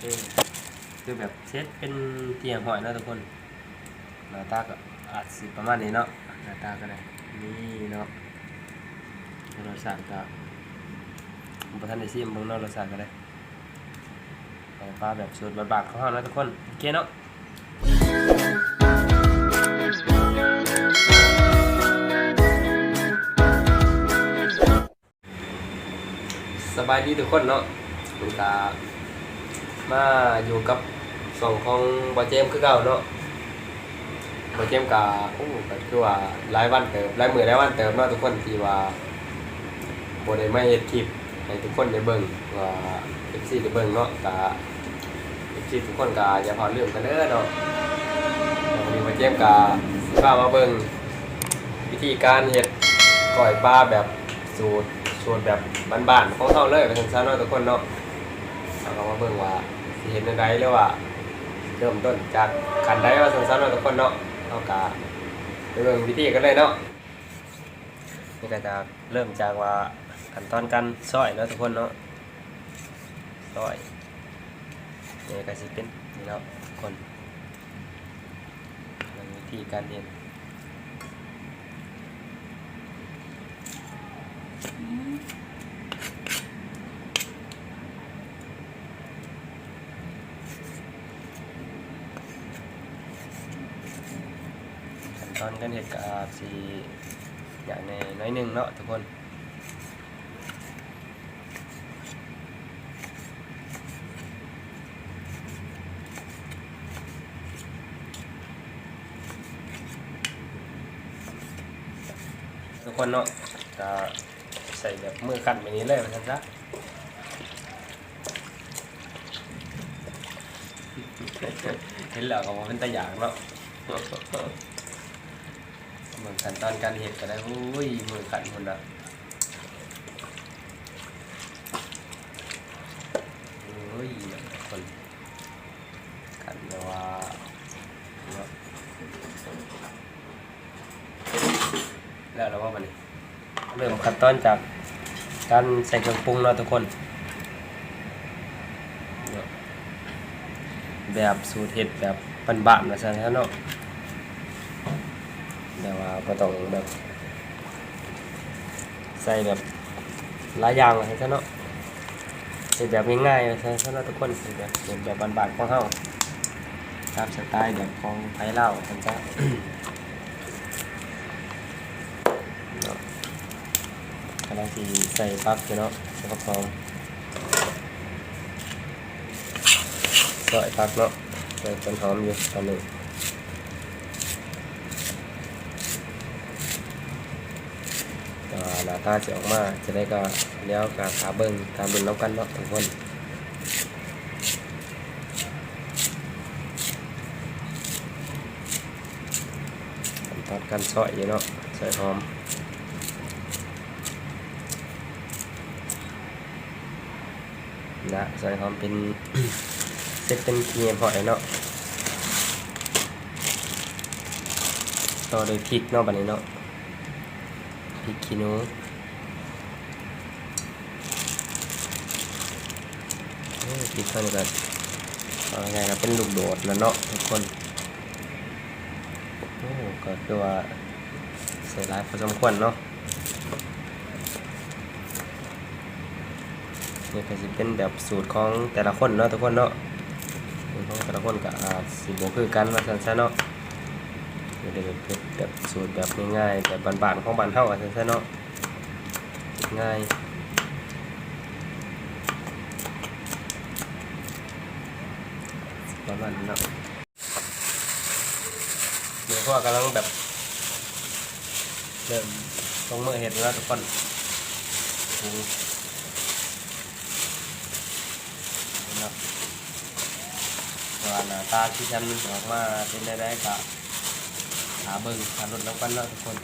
คือคือแบบเซตเป็นเตียงหอยนะทุกคนหน้าตาก็อาจสิประมาณนี้เนาะหน้าตาก็ได้นี่เนาะรสชาติก็ผมประทานได้ซิมบิ่งเนาะรสชาติก็ได้ไก่ปลาแบบสูตรบาดๆของเฮาเนะทุกคนโอเคเนาะสบายดีทุกคนเนาะผมกา มาอยู่กับสองของบอเจมคือเก่าเนาะบอเจมกาโอ้ก็คือว่าหลายวันเติบหลายมือหลายวันเติบเนาะทุกคนที่ว่าโบได้มาเฮ็ดคลิปให้ทุกคนได้เบิ่งว่า FC ได้เบิ่งเนาะกา FC ทุกคนกาอย่าพลาดเรื่องกันเด้อเนาะวันนี้บอเจมกาสิพามาเบิ่งวิธีการเฮ็ดก้อยปลาแบบสูตรส่วนแบบบ้านๆของเขาเลยไปทางซ้ายน้อยทุกคนเนาะเรามาเบิ่งว่า เห็นอะไรหรือว่าเริ่มต้นจากขันได้ว่าทางซ้ายน้อยทุกคนเนาะเอากาเบิ่งวิธีกันเลยเนาะนี่ก็จะเริ่มจากว่าขั้นตอนการซอยเนาะทุกคนเนาะซอยนี่ก็สิเป็นนี่เนาะทุกคนวิธีการเห็น ขั้น ตอนการเห็ดก็อาสิอย่างในน้อยหนึ่งเนาะทุกคนทุกคนเนาะจะใส่แบบมือขันแบบนี้เลยมันซะเห็นแล้วก็ว่าเป็นตะอย่างเนาะือนขั้นตอนการเห็ดก็ได้อุ้ยมือขันคนละอุ้ยคนขันแต่ว่าแล้วเราว่ามันเริ่มขั้นตอนจากการใส่เครื่องปรุงเนาะทุกคน แบบสูตรเห็ดแบบบ้านๆนะซะเนาะ แต่ว่าก็ต้องแบบใส่แบบหลายอย่างเลยซะเนาะเป็นแบบง่ายๆซะซะเนาะทุกคนเป็นแบบเป็นแบบบานๆของเฮาตามสไตล์แบบของไทยเล่าวกันจ้ะกำลังสีใส่ปักอยู่เนาะใส่ปักฟองใส่ปักเนาะใส่ต้นหอมอยู่ตอนนี้ หน้าตาจะออกมาจะได้ก็แล้วก็ขาเบิ้งขาเบิ้งน้ำกันเนาะทุกคนขั้นตอนการซอยอยู่เนาะใส่หอมนะใส่หอมเป็นเซ็ตเป็นเกียมหอยเนาะต่อโดยพริกเนาะบัดนี้เนาะ ริกขี้หนูโอ้ยพริกเท่านี้ก็เอาไงนะเป็นลูกโดดแล้วเนาะทุกคนโอ้ก็คือว่าใส่หลายพอสมควรเนาะนี่ก็จะเป็นแบบสูตรของแต่ละคนเนาะทุกคนเนาะสูตรของแต่ละคนก็อาจสิบ่คือกันว่าซั่นซะเนาะ นี่ก็เป็นแบบสูตรแบบง่ายๆแบบบานๆของบ้านเฮาว่าซั่นซะเนาะง่ายประมาณนั้นเนาะเดี๋ยวพวกกำลังแบบเริ่มลงมือเห็ดแล้วทุกคนปรุงนะครับว่าหน้าตาที่ฉันออกมาเป็นได้ได้กะาเบิ่งหารถน้ำกันเนาะทุกคน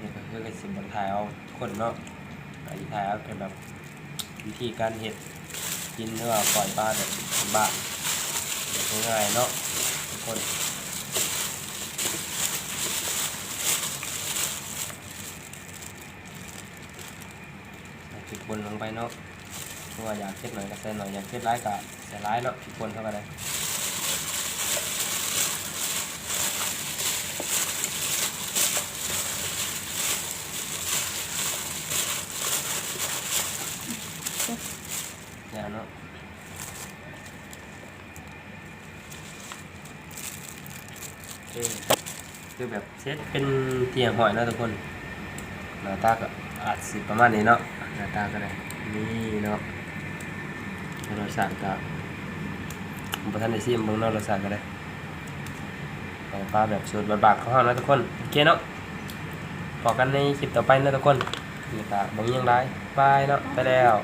นี่ก็คือสิบบนถ่ายเอาคนเนาะอธิถ่ายเอาเป็นแบบวิธีการเห็ดกินหรือปล่อยปลาแบบบ้าแบบง่ายเนาะทุกคนใส่พริกบนลงไปเนาะเพราะว่าอยากเค็ดหน่อยก็ใส่หน่อยอยากเค็ดร้ายก็ใส่ร้ายเนาะทุกคนเข้าไปเลย เนี่ยเนาะคือแบบเซตเป็นเตียงหอยเนาะทุกคนหน้าตาก็อาจสิประมาณนี้เนาะหน้าตาก็ได้นี่เนาะรสชาติก็ผมประทานได้ซิมเบิ่งเนาะรสชาติก็ได้ไก่ปลาแบบสูตรบาดๆของเราเนาะทุกคนโอเคเนาะพอกันในคลิปต่อไปเนาะทุกคนนี่ก็บ่มีหยังไรบายเนาะไปแล้ว